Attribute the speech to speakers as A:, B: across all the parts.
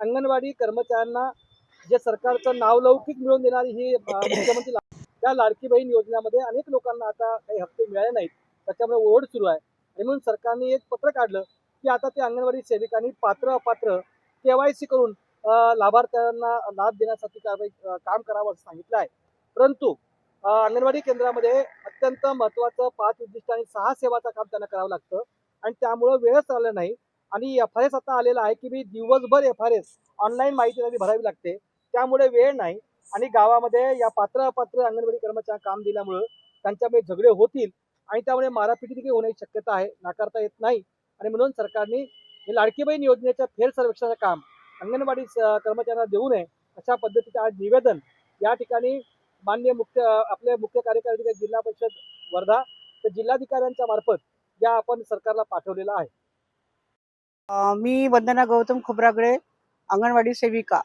A: अंगणवाडी कर्मचाऱ्यांना जे सरकारचं नावलौकिक मिळवून देणारी ही मुख्यमंत्री त्या लाडकी बहीण योजनेमध्ये अनेक लोकांना आता काही हप्ते मिळाले नाहीत. त्याच्यामुळे ओढ सुरू आहे. आणि म्हणून सरकारने एक पत्र काढलं की आता ते अंगणवाडी सेविकांनी पात्र अपात्र सी करून लाभार्थ्यांना लाभ देण्यासाठी कारवाई काम करावं असं सांगितलं आहे. परंतु अंगणवाडी केंद्रामध्ये अत्यंत महत्त्वाचं पाच उद्दिष्ट आणि सहा सेवाचं काम त्यांना करावं लागतं. आणि त्यामुळं वेळच आलं नाही. आणि एफ आर एस आता आलेला आहे की मी दिवसभर एफ आर एस ऑनलाईन माहिती त्यांनी भरावी लागते. त्यामुळे वेळ नाही. आणि गावामध्ये या पात्र अपात्र अंगणवाडी कर्मचाऱ्यांना काम दिल्यामुळं त्यांच्यामध्ये झगडे होतील आणि त्यामुळे मारापिटी देखील होण्याची शक्यता आहे. नाकारता येत नाही. आणि म्हणून सरकारने हे लाडकी बहीण योजनेच्या फेर सर्वेक्षणाचं काम अंगणवाडी कर्मचाऱ्यांना देऊ नये अशा पद्धतीचं आज निवेदन या ठिकाणी मान्य मुख्य आपले मुख्य कार्यकारी अधिकारी जिल्हा परिषद वर्धा तर जिल्हाधिकाऱ्यांच्या मार्फत या आपण सरकारला पाठवलेला आहे.
B: मी वंदना गौतम खोब्रागडे अंगणवाडी सेविका.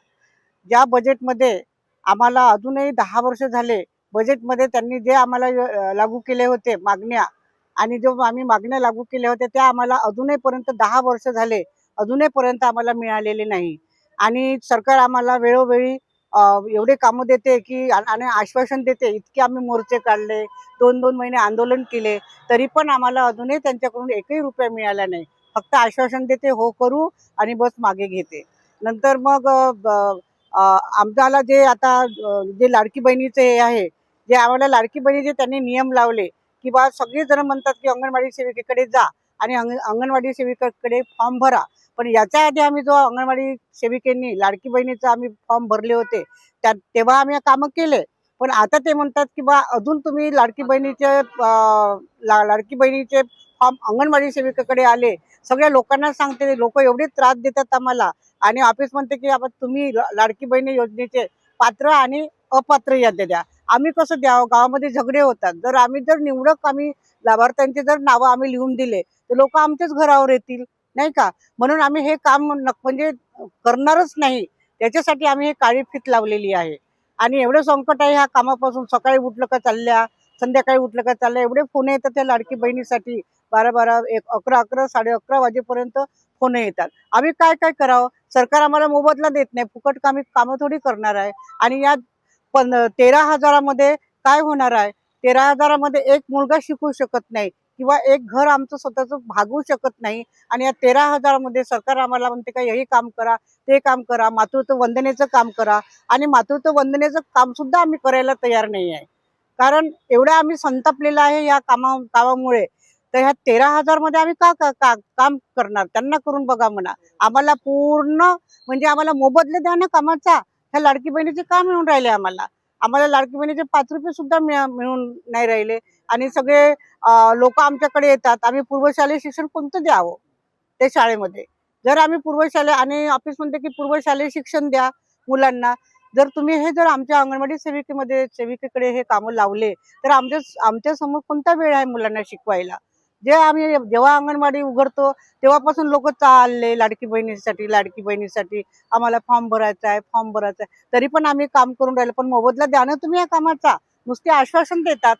B: ज्या बजेटमध्ये आम्हाला अजूनही दहा वर्ष झाले बजेटमध्ये त्यांनी जे आम्हाला लागू केले होते मागण्या आणि जो आम्ही मागण्या लागू केल्या होत्या त्या आम्हाला अजूनहीपर्यंत दहा वर्ष झाले अजूनहीपर्यंत आम्हाला मिळालेले नाही. आणि सरकार आम्हाला वेळोवेळी एवढे कामं देते की आणि आश्वासन देते इतके आम्ही मोर्चे काढले दोन दोन महिने आंदोलन केले तरी पण आम्हाला अजूनही त्यांच्याकडून एकही रुपया मिळाला नाही. फक्त आश्वासन देते हो करू आणि बस मागे घेते. नंतर मग अ, आमच्याला जे आता जे लाडकी बहिणीचे हे आहे जे आम्हाला लाडकी बहिणीचे त्यांनी नियम लावले की बा सगळेजण म्हणतात की अंगणवाडी सेविकेकडे जा आणि अंग अंगणवाडी सेविकेकडे फॉर्म भरा. पण याच्या आधी आम्ही जो अंगणवाडी सेविकेंनी लाडकी बहिणीचा आम्ही फॉर्म भरले होते त्या तेव्हा आम्ही कामं केले. पण आता ते म्हणतात की बा अजून तुम्ही लाडकी बहिणीचे लाडकी बहिणीचे फॉर्म अंगणवाडी सेविकेकडे आले. सगळ्या लोकांना सांगते लोक एवढे त्रास देतात आम्हाला. आणि ऑफिस म्हणते की आपण तुम्ही लाडकी बहिणी योजनेचे पात्र आणि अपात्र याद्या द्या. आम्ही कसं द्यावं गावामध्ये झगडे होतात. जर आम्ही जर निवडक आम्ही लाभार्थ्यांचे जर नावं आम्ही लिहून दिले तर लोक आमच्याच घरावर येतील नाही का? म्हणून आम्ही हे काम म्हणजे करणारच नाही. त्याच्यासाठी आम्ही हे काळी फीत लावलेली आहे. आणि एवढं संकट आहे ह्या कामापासून. सकाळी उठलं का चालल्या संध्याकाळी उठलं का चालल्या एवढे फोन येतात त्या लाडकी बहिणीसाठी. बारा बारा एक अकरा अकरा साडे अकरा वाजेपर्यंत फोन येतात. आम्ही काय काय करावं? सरकार आम्हाला मोबदला देत नाही. फुकट कामी कामं थोडी करणार आहे. आणि या पण तेरा हजारामध्ये काय होणार आहे? तेरा हजारामध्ये एक मुलगा शिकू शकत नाही. किंवा एक घर आमचं स्वतःचं भागू शकत नाही. आणि या तेरा हजारामध्ये सरकार आम्हाला म्हणते का हे काम करा ते काम करा मातृत्व वंदनेचं काम करा. आणि मातृत्व वंदनेचं काम सुद्धा आम्ही करायला तयार नाही आहे. कारण एवढं आम्ही संतापलेलं आहे या कामा कामामुळे. तर ह्या तेरा हजारमध्ये आम्ही का, का, का काम करणार? त्यांना करून बघा म्हणा. आम्हाला पूर्ण म्हणजे आम्हाला मोबदले द्या ना कामाचा. ह्या लाडकी बहिणीचे काम येऊन राहिले आम्हाला. आम्हाला लाडकी बहिणीचे पाच रुपये सुद्धा मिळून नाही राहिले. आणि सगळे लोक आमच्याकडे येतात. आम्ही पूर्वशालेय शिक्षण कोणतं द्यावं? त्या शाळेमध्ये. जर आम्ही पूर्वशालेय आणि ऑफिस म्हणते की पूर्वशालेय शिक्षण द्या मुलांना जर तुम्ही हे जर आमच्या अंगणवाडी सेविकेमध्ये सेविकेकडे हे कामं लावले तर आमच्या आमच्यासमोर कोणता वेळ आहे मुलांना शिकवायला? जे आम्ही जेव्हा अंगणवाडी उघडतो तेव्हापासून लोक चालले लाडकी बहिणीसाठी लाडकी बहिणीसाठी. आम्हाला फॉर्म भरायचा आहे फॉर्म भरायचा आहे. तरी पण आम्ही काम करून राहिलो. पण मोबदला द्या ना तुम्ही या कामाचा. नुसते आश्वासन देतात.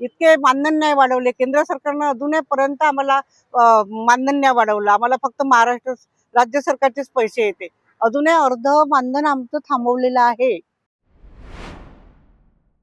B: इतके मानधन नाही वाढवले. केंद्र सरकारनं अजूनपर्यंत आम्हाला मानधन नाही वाढवलं. आम्हाला फक्त महाराष्ट्र राज्य सरकारचेच पैसे येते. अजूनही अर्ध मानधन आमचं थांबवलेलं आहे.